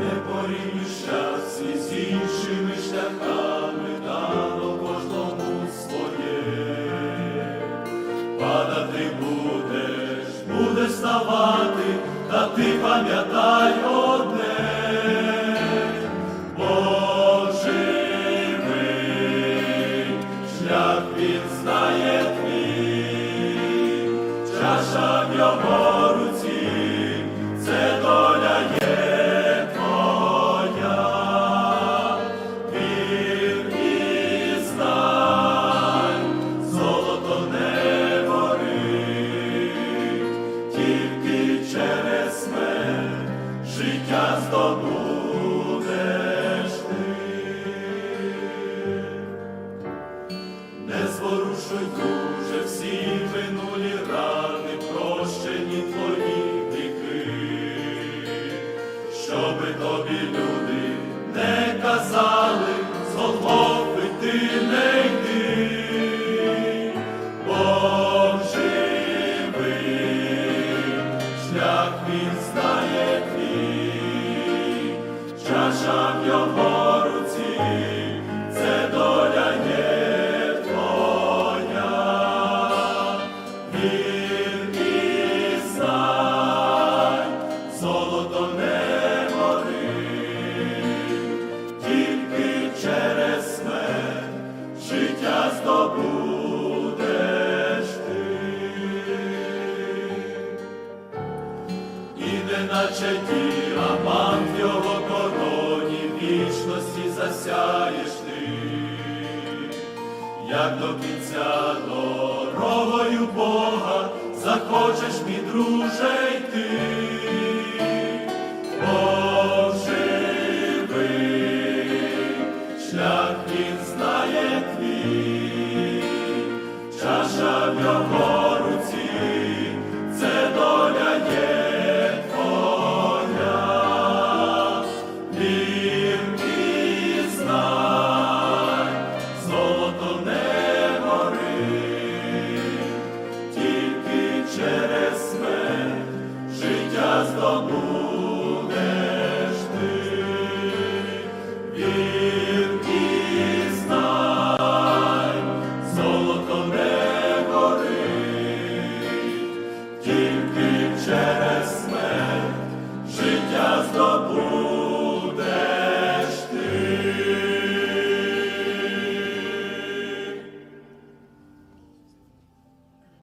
не порівнюєш щастя з іншими шляхами, дано кожному своє. Падати будеш, будеш ставати, та ти пам'ятай одне. Він знає твій, чаша в його життя будеш ти. Не зворушуй дуже всі минулі рани, прощені твої гріхи, щоби тобі люди І неначе діамант в його вічності засяєш ти, як до кінця дорогою Бога захочеш мій друже йти, шлях він знає твій, чаша в його.